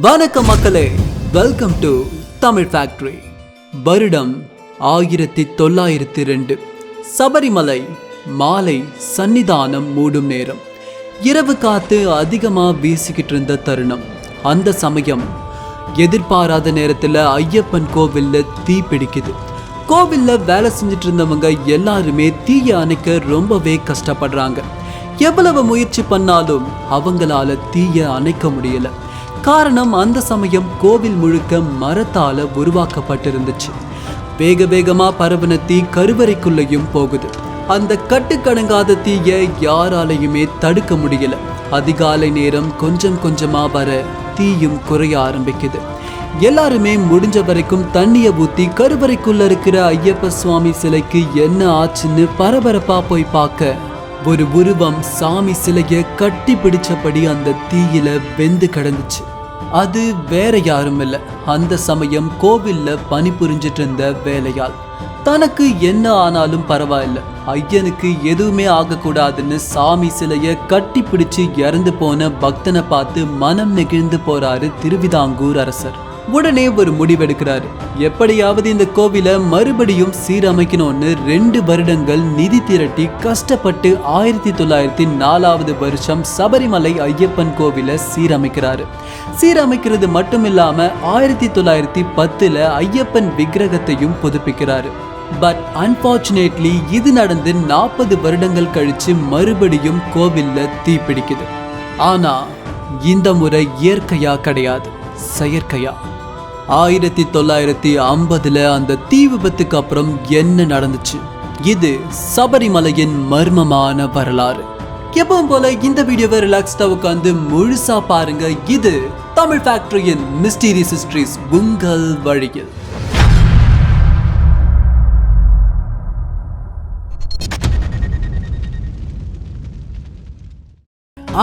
வணக்கம் மக்களே welcome to Tamil factory வருடம் ஆயிரத்தி தொள்ளாயிரத்தி ரெண்டு. சபரிமலை மாலை சன்னிதானம் மூடும் நேரம். இரவு காத்து அதிகமாக வீசிக்கிட்டு இருந்த தருணம். அந்த சமயம் எதிர்பாராத நேரத்தில் ஐயப்பன் கோவிலில் தீ பிடிக்குது. கோவில்ல வேலை செஞ்சுட்டு இருந்தவங்க எல்லாருமே தீயை அணைக்க ரொம்பவே கஷ்டப்படுறாங்க. எவ்வளவு முயற்சி பண்ணாலும் அவங்களால தீயை அணைக்க முடியலை. காரணம் அந்த சமயம் கோவில் முழுக்க மரத்தால உருவாக்கப்பட்டிருந்துச்சு. வேக வேகமா பரவன தீ கருவறைக்குள்ளேயும் போகுது. அந்த கட்டுக்கடங்காத தீய யாராலையுமே தடுக்க முடியல. அதிகாலை நேரம் கொஞ்சம் கொஞ்சமா வர தீயும் குறைய ஆரம்பிக்குது. எல்லாருமே முடிஞ்ச வரைக்கும் தண்ணிய ஊத்தி கருவறைக்குள்ள இருக்கிற ஐயப்ப சுவாமி சிலைக்கு என்ன ஆச்சுன்னு பரபரப்பா போய் பார்க்க ஒரு உருவம் சாமி சிலையை கட்டி பிடிச்சபடி அந்த தீயில வெந்து கிடந்துச்சு. அது வேற யாரும் இல்லை அந்த சமயம் கோவில்ல பணிபுரிஞ்சிட்டு இருந்த வேலையாள். தனக்கு என்ன ஆனாலும் பரவாயில்ல. ஐயனுக்கு எதுவுமே ஆகக்கூடாதுன்னு சாமி சிலையை கட்டி பிடிச்சு இறந்து போன பக்தனை பார்த்து மனம் நெகிழ்ந்து போறாரு திருவிதாங்கூர் அரசர். உடனே ஒரு முடிவெடுக்கிறார். எப்படியாவது இந்த கோவிலை மறுபடியும் சீரமைக்கணும்னு ரெண்டு வருடங்கள் நிதி திரட்டி கஷ்டப்பட்டு ஆயிரத்தி தொள்ளாயிரத்தி நாலாவது வருஷம் சபரிமலை ஐயப்பன் கோவிலை சீரமைக்கிறார். சீரமைக்கிறது மட்டும் இல்லாம ஆயிரத்தி தொள்ளாயிரத்தி பத்துல ஐயப்பன் விக்கிரகத்தையும் புதுப்பிக்கிறார். பட் அன்பார்ச்சுனேட்லி இது நடந்து நாற்பது வருடங்கள் கழிச்சு மறுபடியும் கோவில்ல தீ பிடிக்குது. ஆனா இந்த முறை இயற்கையா கிடையாது. செயற்கையா. ஆயிரத்தி தொள்ளாயிரத்தி ஐம்பதுல அந்த தீ விபத்துக்கு அப்புறம் என்ன நடந்துச்சு? இது சபரிமலையின் மர்மமான வரலாறு. எப்பவும் போல இந்த வீடியோவை ரிலாக்ஸ்டா உட்காந்து முழுசா பாருங்க. இது தமிழ் ஃபேக்டரியின் மிஸ்டீரியஸ் ஹிஸ்டரிஸ் உங்கள் வழியில்.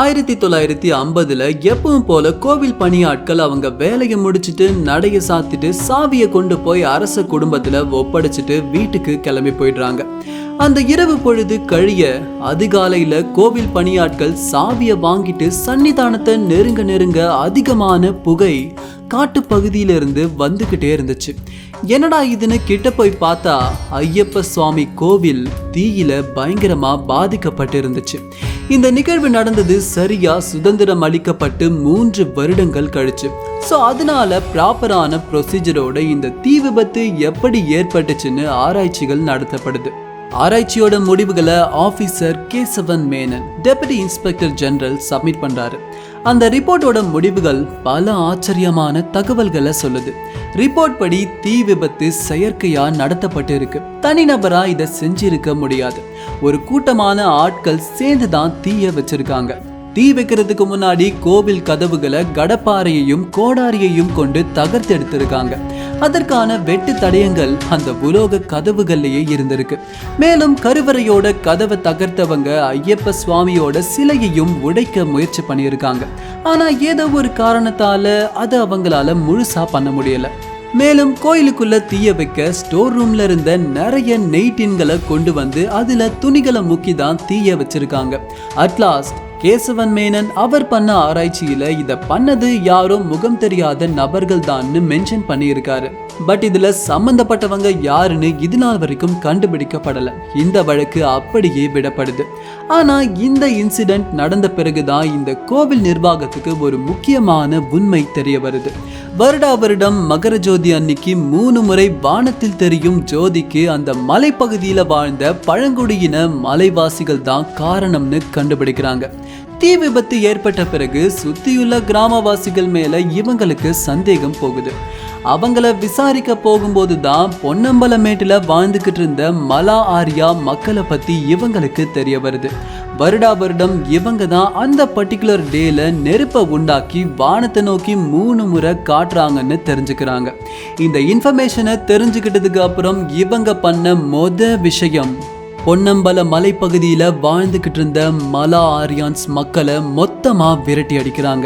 ஆயிரத்தி தொள்ளாயிரத்தி ஐம்பதுல எப்பவும் போல கோவில் பணியாட்கள் அவங்க வேலையை முடிச்சிட்டு நடைய சாத்திட்டு சாவியை கொண்டு போய் அரச குடும்பத்துல ஒப்படைச்சிட்டு வீட்டுக்கு கிளம்பி போயிடுறாங்க. அந்த இரவு பொழுது கழிய அதிகாலையில கோவில் பணியாட்கள் சாவியை வாங்கிட்டு சன்னிதானத்தை நெருங்க நெருங்க அதிகமான புகை காட்டு பகுதியிலிருந்து வந்துகிட்டே இருந்துச்சு. என்னடா இதுன்னு கிட்ட போய் பார்த்தா ஐயப்ப சுவாமி கோவில் தீயில பயங்கரமா பாதிக்கப்பட்டு இருந்துச்சு இந்த நிகழ்வு நடந்தது சரியா சுதந்திரம் அளிக்கப்பட்டு மூன்று வருடங்கள் கழிச்சு. ஸோ அதனால ப்ராப்பரான ப்ரொசீஜரோட இந்த தீ விபத்து எப்படி ஏற்பட்டுச்சுன்னு ஆராய்ச்சிகள் நடத்தப்படுது. ஆராய்ச்சியோட முடிவுகளை officer Keshavan Menon deputy inspector general submit பண்றாரு. அந்த ரிப்போர்ட்டோட முடிவுகள் பல ஆச்சரியமான தகவல்களை சொல்லுது. ரிப்போர்ட் படி தீ விபத்து செயற்கையா நடத்தப்பட்டு இருக்கு தனிநபரா இதை செஞ்சிருக்க முடியாது. ஒரு கூட்டமான ஆட்கள் சேர்ந்து தான் தீய வச்சிருக்காங்க. தீ வைக்கிறதுக்கு முன்னாடி கோவில் கதவுகளை கடப்பாறையையும் கோடாரியையும் கொண்டு தகர்த்து எடுத்திருக்காங்க. அதற்கான வெட்டு தடயங்கள் அந்த உலோக கதவுகள்லேயே இருந்திருக்கு. மேலும் கருவறையோட கதவை தகர்த்தவங்க ஐயப்ப சுவாமியோட சிலையையும் உடைக்க முயற்சி பண்ணியிருக்காங்க. ஆனா ஏதோ ஒரு காரணத்தால அதை அவங்களால முழுசா பண்ண முடியல. மேலும் கோயிலுக்குள்ள தீய வைக்க ஸ்டோர் ரூம்ல இருந்த நிறைய நெய்டின்களை கொண்டு வந்து அதுல துணிகளை முக்கி தான் தீய வச்சிருக்காங்க. அட்லாஸ்ட் கேசவன் மேனன் அவர் பண்ண ஆராய்ச்சியில இதை பண்ணது யாரும் முகம் தெரியாத நபர்கள் தான்னு மென்ஷன் பண்ணியிருக்காரு. பட் இதுல சம்பந்தப்பட்டவங்க யாருன்னு இது நாள் வரைக்கும் கண்டுபிடிக்கப்படல. இந்த வழக்கு அப்படியே விடப்படுது. ஆனா இந்த இன்சிடென்ட் நடந்த பிறகுதான் இந்த கோவில் நிர்வாகத்துக்கு ஒரு முக்கியமான உண்மை தெரிய வருது. வருடா வருடம் மகர ஜோதி அன்னைக்கு மூணு முறை வானத்தில் தெரியும் ஜோதிக்கு அந்த மலைப்பகுதியில் வாழ்ந்த பழங்குடியின மலைவாசிகள் தான் காரணம்னு கண்டுபிடிக்கிறாங்க. தீ விபத்து ஏற்பட்ட பிறகு சுத்தியுள்ள கிராமவாசிகள் மேல இவங்களுக்கு சந்தேகம் போகுது. அவங்கள விசாரிக்க போகும்போது தான் பொன்னம்பலமேட்டில் வாழ்ந்துக்கிட்டு இருந்த மலா ஆரியா மக்களை பற்றி இவங்களுக்கு தெரிய வருது. வருடா வருடம் இவங்க தான் அந்த பர்டிகுலர் டேல நெருப்பை உண்டாக்கி வானத்தை நோக்கி மூணு முறை காட்டுறாங்கன்னு தெரிஞ்சுக்கிறாங்க. இந்த இன்ஃபர்மேஷனை தெரிஞ்சுக்கிட்டதுக்கு அப்புறம் இவங்க பண்ண மொத விஷயம் பொன்னம்பல மலைப்பகுதியில் வாழ்ந்துக்கிட்டு இருந்த மலா ஆரியான்ஸ் மக்களை மொத்தமாக விரட்டி அடிக்கிறாங்க.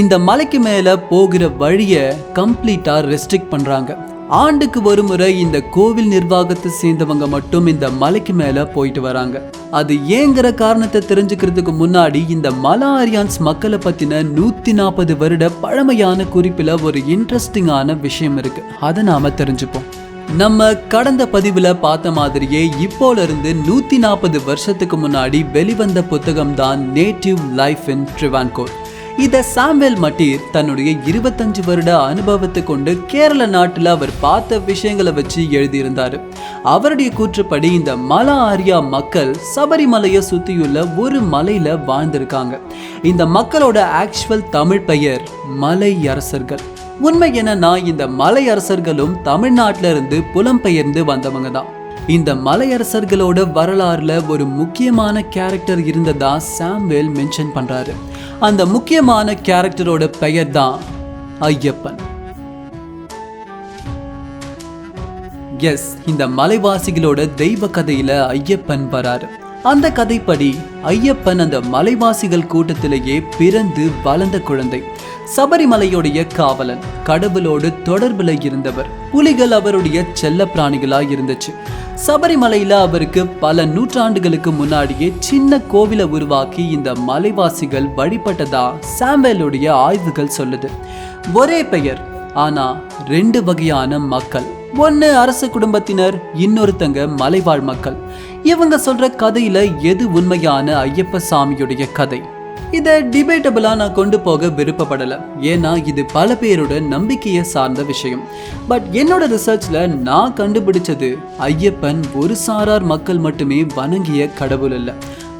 இந்த மலைக்கு மேலே போகிற வழியை கம்ப்ளீட்டாக ரெஸ்ட்ரிக்ட் பண்ணுறாங்க ஆண்டுக்கு ஒரு முறை இந்த கோவில் நிர்வாகத்தை சேர்ந்தவங்க மட்டும் இந்த மலைக்கு மேலே போயிட்டு வராங்க. அது ஏங்கிற காரணத்தை தெரிஞ்சுக்கிறதுக்கு முன்னாடி இந்த மலா ஆரியான்ஸ் மக்களை பற்றின நூற்றி நாற்பது வருட பழமையான குறிப்பில் ஒரு இன்ட்ரெஸ்டிங்கான விஷயம் இருக்குது அதை நாம் தெரிஞ்சுப்போம். நம்ம கடந்த பதிவில் பார்த்த மாதிரியே இப்போலிருந்து நூற்றி நாற்பது வருஷத்துக்கு முன்னாடி வெளிவந்த புத்தகம் தான் நேட்டிவ் லைஃப் இன் ட்ரிவான்கோர் இதை சாம்வேல் மட்டீர் தன்னுடைய இருபத்தஞ்சு வருட அனுபவத்தை கொண்டு கேரள நாட்டில் அவர் பார்த்த விஷயங்களை வச்சு எழுதியிருந்தாரு. அவருடைய கூற்றுப்படி இந்த மல ஆரியா மக்கள் சபரிமலையை சுற்றியுள்ள ஒரு மலையில் வாழ்ந்திருக்காங்க. இந்த மக்களோட ஆக்சுவல் தமிழ் பெயர் மலை அரசர்கள் உண்மை என்னன்னா இந்த மலை அரசர்களும் தமிழ்நாட்டில இருந்து புலம்பெயர்ந்து வந்தவங்க தான் இந்த மலையரசர்களோட வரலாறுல ஒரு முக்கியமான கேரக்டர் இருந்ததா சாம்வேல் மென்ஷன் பண்றாரு. அந்த முக்கியமான கேரக்டரோட பெயர் தான் ஐயப்பன். எஸ் இந்த மலைவாசிகளோட தெய்வ கதையில ஐயப்பன் வராரு. அந்த கதைப்படி ஐயப்பன் அந்த மலைவாசிகள் கூட்டத்திலேயே பிறந்து வளர்ந்த குழந்தை. சபரிமலையுடைய காவலன் கடவுளோடு தொடர்பில் இருந்தவர். புலிகள் அவருடைய செல்ல பிராணிகளாக இருந்துச்சு. சபரிமலையில அவருக்கு பல நூற்றாண்டுகளுக்கு முன்னாடியே சின்ன கோவிலை உருவாக்கி இந்த மலைவாசிகள் வழிபட்டதா சாம்பேலுடைய ஆய்வுகள் சொல்லுது. ஒரே பெயர் ஆனா ரெண்டு வகையான மக்கள். ஒன்று அரசு குடும்பத்தினர் இன்னொருத்தங்க மலைவாழ் மக்கள். இவங்க சொல்ற கதையில எது உண்மையான ஐயப்ப சாமியுடைய கதை? இதை டிபேட்டபிளாக நான் கொண்டு போக விருப்பப்படலை. ஏன்னா இது பல பேரோட நம்பிக்கையை சார்ந்த விஷயம். பட் என்னோட ரிசர்ச்சில் நான் கண்டுபிடிச்சது ஐயப்பன் ஒரு சாரார் மக்கள் மட்டுமே வணங்கிய கடவுள் இல்லை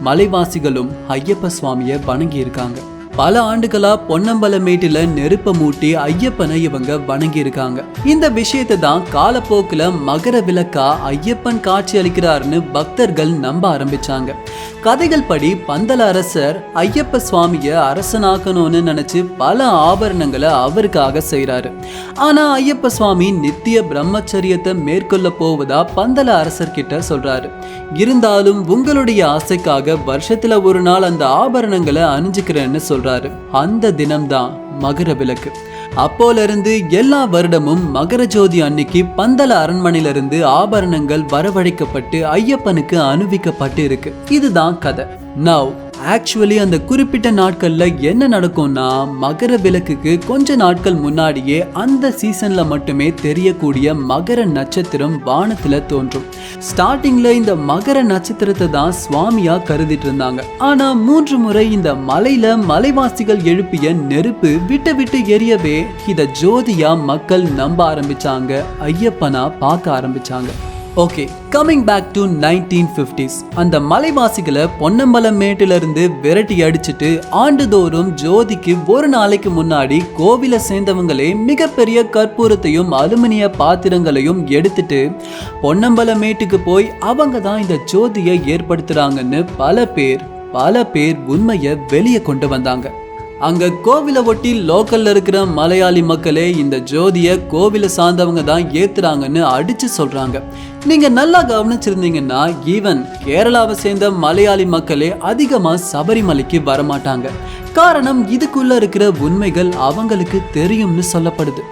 மலைவாசிகளும் ஐயப்ப சுவாமியை வணங்கியிருக்காங்க. பல ஆண்டுகளா பொன்னம்பலமேட்டுல நெருப்ப மூட்டி ஐயப்பனை இவங்க வணங்கி இருக்காங்க இந்த விஷயத்தை தான் காலப்போக்குல மகர விளக்கா ஐயப்பன் காட்சி அளிக்கிறாருன்னு பக்தர்கள் நம்ப ஆரம்பிச்சாங்க. கதைகள் படி பந்தல அரசர் ஐயப்ப சுவாமிய அரசனாக்கணும்னு நினைச்சு பல ஆபரணங்களை அவருக்காக செய்யறாரு ஆனா ஐயப்ப சுவாமி நித்திய பிரம்மச்சரியத்தை மேற்கொள்ள போவதா பந்தல அரசர்கிட்ட சொல்றாரு. இருந்தாலும் உங்களுடைய ஆசைக்காக வருஷத்துல ஒரு நாள் அந்த ஆபரணங்களை அணிஞ்சுக்கிறேன்னு சொல்றாரு. அந்த தினம்தான் மகர விளக்கு. அப்போல இருந்து எல்லா வருடமும் மகர ஜோதி அன்னைக்கு பந்தல அரண்மனையிலிருந்து ஆபரணங்கள் வரவழைக்கப்பட்டு ஐயப்பனுக்கு அணுவிக்கப்பட்டு இருக்கு இதுதான் கதை. நவ் ஆக்சுவலி அந்த குறிப்பிட்ட நாட்களில் என்ன நடக்கும்னா மகர விளக்குக்கு கொஞ்ச நாட்கள் முன்னாடியே அந்த சீசனில் மட்டுமே தெரியக்கூடிய மகர நட்சத்திரம் வானத்தில் தோன்றும். ஸ்டார்டிங்கில் இந்த மகர நட்சத்திரத்தை தான் சுவாமியாக கருதிட்டு இருந்தாங்க ஆனால் மூன்று முறை இந்த மலையில் மலைவாசிகள் எழுப்பிய நெருப்பு விட்டு விட்டு எரியவே இதை ஜோதியாக மக்கள் நம்ப ஆரம்பிச்சாங்க ஐயப்பனா பார்க்க ஆரம்பிச்சாங்க. Okay coming back to nineteen fifties அந்த மலைவாசிகளை பொன்னம்பலம் மேட்டிலிருந்து விரட்டி அடிச்சுட்டு ஆண்டுதோறும் ஜோதிக்கு ஒரு நாளைக்கு முன்னாடி கோவிலை சேர்ந்தவங்களே மிகப்பெரிய கற்பூரத்தையும் அலுமினிய பாத்திரங்களையும் எடுத்துட்டு பொன்னம்பலம் மேட்டுக்கு போய் அவங்க தான் இந்த ஜோதியை ஏற்படுத்துகிறாங்கன்னு பல பேர் பல பேர் உண்மையை வெளியே கொண்டு வந்தாங்க. அங்க கோவிலை ஒட்டி லோக்கல்ல இருக்கிற மலையாளி மக்களே இந்த ஜோதியை கோவிலை சார்ந்தவங்க தான் ஏத்துறாங்கன்னு அடிச்சு சொல்றாங்க. நீங்க நல்லா கவனிச்சிருந்தீங்கன்னா ஈவன் கேரளாவை சேர்ந்த மலையாளி மக்களே அதிகமா சபரிமலைக்கு வரமாட்டாங்க. காரணம் இதுக்குள்ள இருக்கிற உண்மைகள் அவங்களுக்கு தெரியும்னு சொல்லப்படுது.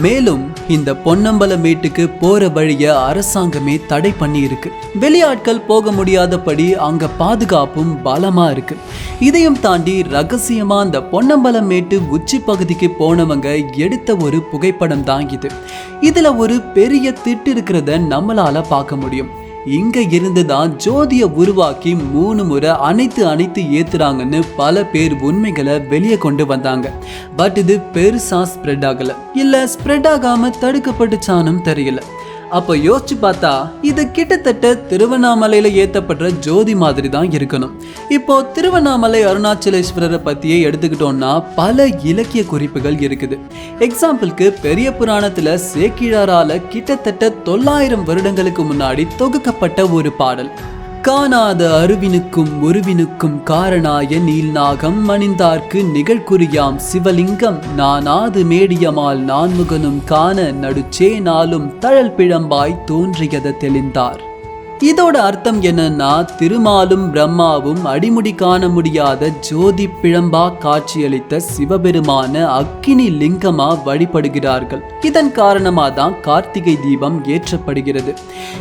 மேலும் இந்த பொன்னம்பலமேட்டுக்கு போற வழிய அரசாங்கமே தடை பண்ணி இருக்கு வெளியாட்கள் போக முடியாதபடி அங்க பாதுகாப்பும் பலமா இருக்கு. இதையும் தாண்டி ரகசியமா அந்த பொன்னம்பலம் மேட்டு உச்சி பகுதிக்கு போனவங்க எடுத்த ஒரு புகைப்படம் தான் இது. இதுல ஒரு பெரிய திட்டு இருக்கிறத நம்மளால பார்க்க முடியும். இங்க இருந்து தான் ஜோதிய உருவாக்கி மூணு முறை அனைத்து அனைத்து ஏத்துறாங்கன்னு பல பேர் உண்மைகளை வெளியே கொண்டு வந்தாங்க. பட் இது பெருசா ஸ்ப்ரெட் ஆகல. இல்ல ஸ்ப்ரெட் ஆகாம தடுக்கப்பட்டுச்சானும் தெரியல. அப்போ யோசிச்சு பார்த்தா இது கிட்டத்தட்ட திருவண்ணாமலையில ஏத்தப்படுற ஜோதி மாதிரி தான் இருக்கணும். இப்போ திருவண்ணாமலை அருணாச்சலேஸ்வரரை பத்தியே எடுத்துக்கிட்டோம்னா பல இலக்கிய குறிப்புகள் இருக்குது. எக்ஸாம்பிளுக்கு பெரிய புராணத்துல சேக்கிழாரால கிட்டத்தட்ட தொள்ளாயிரம் வருடங்களுக்கு முன்னாடி தொகுக்கப்பட்ட ஒரு பாடல். காணாத அருவினுக்கும் உருவினுக்கும் காரணாய நீல்நாகம் மணிந்தார்க்கு நிகழ்குறியாம் சிவலிங்கம். நானாது மேடியமால் நான்முகனும் காண நடுச்சே நாளும் தழல் பிழம்பாய் தோன்றியத தெளிந்தார். இதோட அர்த்தம் என்னன்னா திருமாலும் பிரம்மாவும் அடிமுடி காண முடியாத ஜோதி பிழம்பா காட்சியளித்த சிவபெருமான அக்கினி லிங்கமா வழிபடுகிறார்கள். இதன் காரணமா தான் கார்த்திகை தீபம் ஏற்றப்படுகிறது.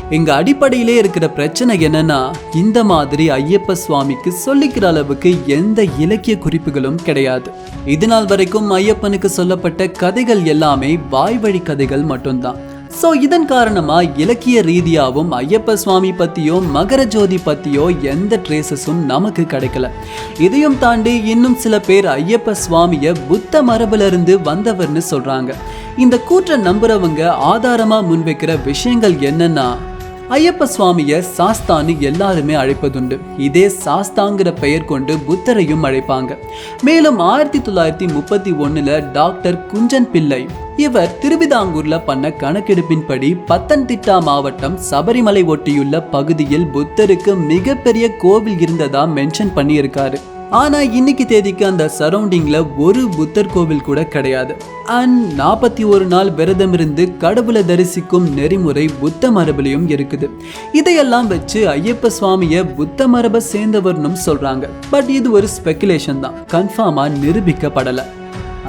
எங்க அடிப்படையிலே இருக்கிற பிரச்சனை என்னன்னா இந்த மாதிரி ஐயப்ப சுவாமிக்கு சொல்லிக்கிற அளவுக்கு எந்த இலக்கிய குறிப்புகளும் கிடையாது. இது நாள் வரைக்கும் ஐயப்பனுக்கு சொல்லப்பட்ட கதைகள் எல்லாமே வாய்வழி கதைகள் மட்டும்தான். ஸோ இதன் காரணமாக இலக்கிய ரீதியாகவும் ஐயப்ப சுவாமி பற்றியோ மகர ஜோதி பற்றியோ எந்த ட்ரேசஸும் நமக்கு கிடைக்கல. இதையும் தாண்டி இன்னும் சில பேர் ஐயப்ப சுவாமியை புத்த மரபிலிருந்து வந்தவர்னு சொல்கிறாங்க இந்த கூற்றை நம்புறவங்க ஆதாரமாக முன்வைக்கிற விஷயங்கள் என்னென்னா ஐயப்ப சுவாமிய சாஸ்தான்னு எல்லாருமே அழைப்பதுண்டு. இதே சாஸ்தாங்கிற பெயர் கொண்டு புத்தரையும் அழைப்பாங்க. மேலும் ஆயிரத்தி தொள்ளாயிரத்தி முப்பத்தி ஒன்னுல டாக்டர் குஞ்சன் பிள்ளை. இவர் திருவிதாங்கூர்ல பண்ண கணக்கெடுப்பின்படி பத்தன்திட்டா மாவட்டம் சபரிமலை ஒட்டியுள்ள பகுதியில் புத்தருக்கு மிகப்பெரிய கோவில் இருந்ததா மென்ஷன் பண்ணியிருக்காரு. ஆனால் இன்னைக்கு தேதிக்கு அந்த சரௌண்டிங்கில் ஒரு புத்தர் கோவில் கூட கிடையாது. அண்ட் நாற்பத்தி ஒரு நாள் விரதம் இருந்து கடவுளை தரிசிக்கும் நெறிமுறை புத்த மரபுலையும் இருக்குது. இதையெல்லாம் வச்சு ஐயப்ப சுவாமியை புத்த மரபை சேர்ந்தவர்னும் சொல்கிறாங்க பட் இது ஒரு ஸ்பெக்குலேஷன் தான். கன்ஃபார்மாக நிரூபிக்கப்படலை.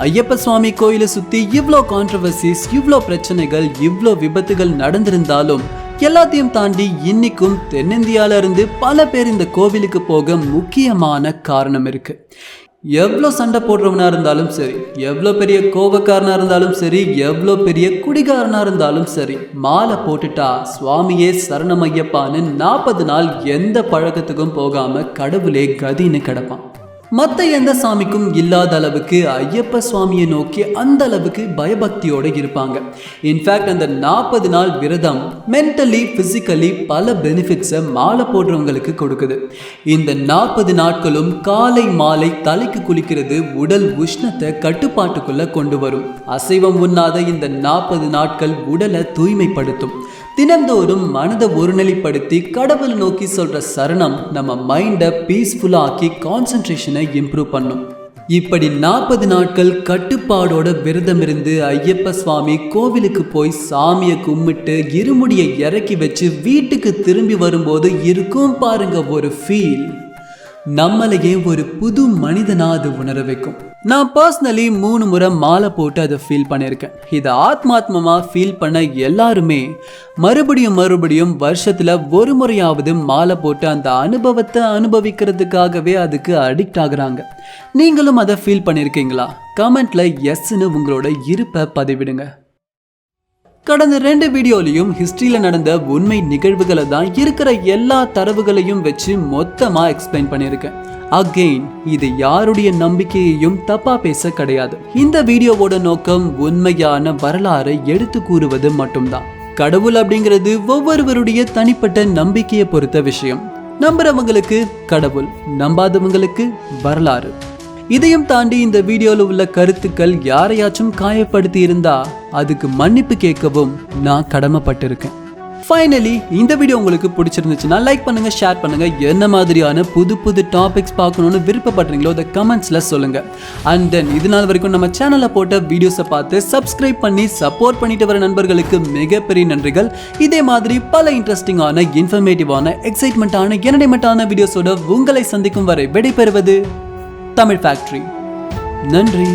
ஐயப்ப சுவாமி கோயிலை சுற்றி இவ்வளோ கான்ட்ரவர்சிஸ் இவ்வளோ பிரச்சனைகள் இவ்வளோ விபத்துகள் நடந்திருந்தாலும் எல்லாத்தையும் தாண்டி இன்னைக்கும் தென்னிந்தியால இருந்து பல பேர் இந்த கோவிலுக்கு போக முக்கியமான காரணம் இருக்கு. எவ்வளோ சண்டை போடுறவனாக இருந்தாலும் சரி எவ்வளோ பெரிய கோபக்காரனாக இருந்தாலும் சரி எவ்வளோ பெரிய குடிகாரனாக இருந்தாலும் சரி மாலை போட்டுட்டா சுவாமியே சரணமையப்பான்னு நாற்பது நாள் எந்த பழக்கத்துக்கும் போகாமல் கடவுளே கதின்னு கிடப்பான். மற்ற எந்த சாமிக்கும் இல்லாத அளவுக்கு ஐயப்ப சுவாமியை நோக்கி அந்த அளவுக்கு பயபக்தியோடு இருப்பாங்க. இன்ஃபேக்ட் அந்த நாற்பது நாள் விரதம் மென்டலி ஃபிசிக்கலி பல பெனிஃபிட்ஸை மாலை போடுறவங்களுக்கு கொடுக்குது. இந்த நாற்பது நாட்களும் காலை மாலை தலைக்கு குளிக்கிறது உடல் உஷ்ணத்தை கட்டுப்பாட்டுக்குள்ளே கொண்டு வரும். அசைவம் உண்ணாத இந்த நாற்பது நாட்கள் உடலை தூய்மைப்படுத்தும். தினந்தோறும் மனதை ஒருநிலைப்படுத்தி கடவுள் நோக்கி சொல்ற சரணம் நம்ம மைண்டை பீஸ்ஃபுல்லாக்கி ஆக்கி கான்சென்ட்ரேஷனை இம்ப்ரூவ் பண்ணும். இப்படி நாற்பது நாட்கள் கட்டுப்பாடோட விரதம் இருந்து ஐயப்ப சுவாமி கோவிலுக்கு போய் சாமியை கும்பிட்டு இருமுடியை இறக்கி வச்சு வீட்டுக்கு திரும்பி வரும்போது இருக்கும் பாருங்க ஒரு ஃபீல் நம்மளையே ஒரு புது மனிதனா அது உணர வைக்கும். நான் பர்சனலி மூணு முறை மாலை போட்டு அதை ஃபீல் பண்ணியிருக்கேன். இதை ஆத்மாத்மமாக ஃபீல் பண்ண எல்லாருமே மறுபடியும் மறுபடியும் வருஷத்தில் ஒரு முறையாவது மாலை போட்டு அந்த அனுபவத்தை அனுபவிக்கிறதுக்காகவே அதுக்கு அடிக்ட் ஆகுறாங்க. நீங்களும் அதை ஃபீல் பண்ணியிருக்கீங்களா? கமெண்ட்ல எஸ்ன்னு உங்களோட இருப்பை பதிவிடுங்க. கடந்த ரெண்டு வீடியோலையும் ஹிஸ்ட்ரியில் நடந்த உண்மை நிகழ்வுகளை தான் இருக்கிற எல்லா தரவுகளையும் வச்சு மொத்தமாக எக்ஸ்பிளைன் பண்ணியிருக்கேன். அகெயின் இது யாருடைய நம்பிக்கையையும் தப்பா பேச கிடையாது. இந்த வீடியோவோட நோக்கம் உண்மையான வரலாறை எடுத்து கூறுவது மட்டும்தான். கடவுள் அப்படிங்கிறது ஒவ்வொருவருடைய தனிப்பட்ட நம்பிக்கையை பொறுத்த விஷயம். நம்புறவங்களுக்கு கடவுள் நம்பாதவங்களுக்கு வரலாறு. இதையும் தாண்டி இந்த வீடியோவில் உள்ள கருத்துக்கள் யாரையாச்சும் காயப்படுத்தி இருந்தா அதுக்கு மன்னிப்பு கேட்கவும் நான் கடமைப்பட்டிருக்கேன். ஃபைனலி இந்த வீடியோ உங்களுக்கு பிடிச்சிருந்துச்சுன்னா லைக் பண்ணுங்க ஷேர் பண்ணுங்க. என்ன மாதிரியான புது புது டாபிக்ஸ் பார்க்கணும்னு விருப்பப்படுறீங்களோ அதை கமெண்ட்ஸில் சொல்லுங்க. அண்ட் தென் இது நாள் வரைக்கும் நம்ம சேனலில் போட்ட வீடியோஸை பார்த்து சப்ஸ்கிரைப் பண்ணி சப்போர்ட் பண்ணிட்டு வர நண்பர்களுக்கு மிகப்பெரிய நன்றிகள். இதே மாதிரி பல இன்ட்ரெஸ்டிங்கான இன்ஃபர்மேட்டிவான எக்ஸைட்மெண்ட்டான என்டர்டைன்மெண்ட்டான வீடியோஸோட உங்களை சந்திக்கும் வரை விடைபெறுவது தமிழ் ஃபேக்டரி நன்றி